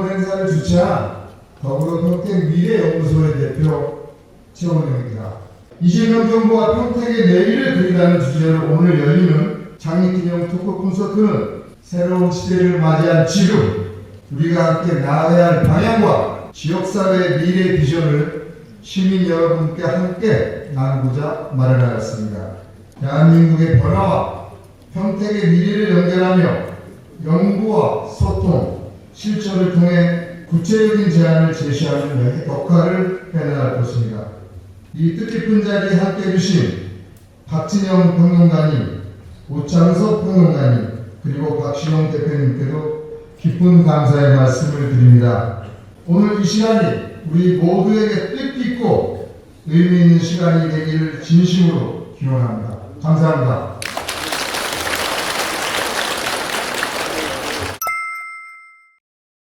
이번 행사를 주최한 더불어 평택 미래연구소의 대표 최원영입니다. 20년 정부와 평택의 내일을 그리라는 주제로 오늘 열리는 장립기념 토크 콘서트는 새로운 시대를 맞이한 지금 우리가 함께 나아가야 할 방향과 지역사회의 미래 비전을 시민 여러분께 함께 나누고자 마련하였습니다. 대한민국의 변화와 평택의 미래를 연결하며 연구와 소통, 실천을 통해 구체적인 제안을 제시하는 역할을 해나갈 것입니다. 이 뜻깊은 자리에 함께 해주신 박진영 평론가님, 오창석 평론가님, 그리고 박시영 대표님께도 깊은 감사의 말씀을 드립니다. 오늘 이 시간이 우리 모두에게 뜻깊고 의미 있는 시간이 되기를 진심으로 기원합니다. 감사합니다.